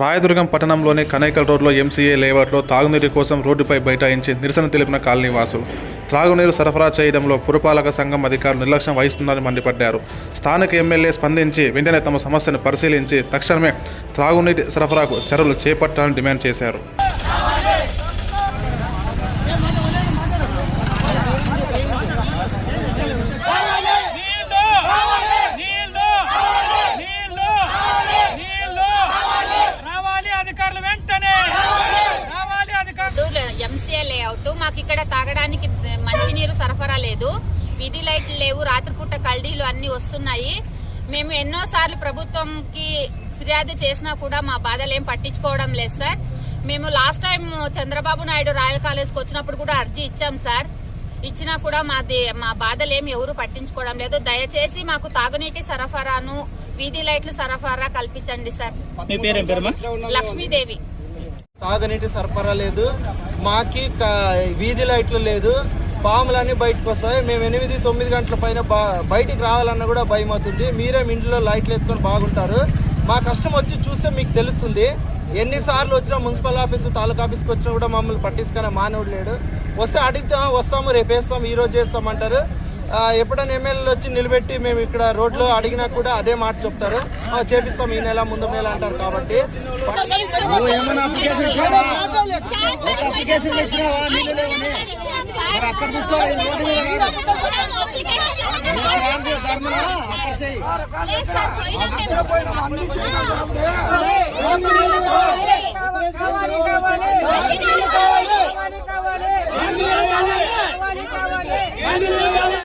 రాయదుర్గం పట్టణంలోని కనైకల్ రోడ్లో ఎంసీఏ లేఅవుట్లో తాగునీరు కోసం రోడ్డుపై బైఠాయించి నిరసన తెలిపిన కాలనీ వాసులు త్రాగునీరు సరఫరా చేయడంలో పురపాలక సంఘం అధికారులు నిర్లక్ష్యం వహిస్తున్నారని మండిపడ్డారు. స్థానిక ఎమ్మెల్యే స్పందించి వెంటనే తమ సమస్యను పరిశీలించి తక్షణమే త్రాగునీటి సరఫరాకు చర్యలు చేపట్టాలని డిమాండ్ చేశారు. ఎంసీఏ లేఅవుట్ మాకు ఇక్కడ తాగడానికి మంచినీరు సరఫరా లేదు. వీధి లైట్లు లేవు రాత్రిపూట కల్డీలు అన్ని వస్తున్నాయి. మేము ఎన్నో సార్లు ప్రభుత్వంకి ఫిర్యాదు చేసినా కూడా మా బాధలు ఏం పట్టించుకోవడం లేదు సార్. మేము last time Chandrababu Naidu royal కాలేజ్కి వచ్చినప్పుడు కూడా అర్జీ ఇచ్చాం సార్. ఇచ్చినా కూడా మాది మా బాధలు ఏమి ఎవరు పట్టించుకోవడం లేదు. దయచేసి మాకు తాగునీటి సరఫరాను వీధి లైట్లు సరఫరా కల్పించండి సార్. లక్ష్మీదేవి. తాగునీటి సరఫరా లేదు మాకి వీధి లైట్లు లేదు పాములన్నీ బయటకు వస్తాయి. మేము ఎనిమిది తొమ్మిది గంటల పైన బయటికి రావాలన్నా కూడా భయం అవుతుంది. మీరే మీ ఇంట్లో లైట్లు వేసుకొని బాగుంటారు. మా కష్టం వచ్చి చూస్తే మీకు తెలుస్తుంది. ఎన్నిసార్లు వచ్చినా మున్సిపల్ ఆఫీసు తాలూకా ఆఫీస్కి వచ్చినా కూడా మమ్మల్ని పట్టించుకునే మానవుడు లేడు. వస్తే అడిగితే వస్తాము రేపు వేస్తాం ఈరోజు చేస్తామంటారు ఎప్పుడైనా ఎమ్మెల్యేలు వచ్చి నిలబెట్టి మేము ఇక్కడ రోడ్లో అడిగినా కూడా అదే మాట చెప్తారు. ఆ, చేపిస్తాం ఈ నెల ముందు నెల అంటారు కాబట్టి. కావాలి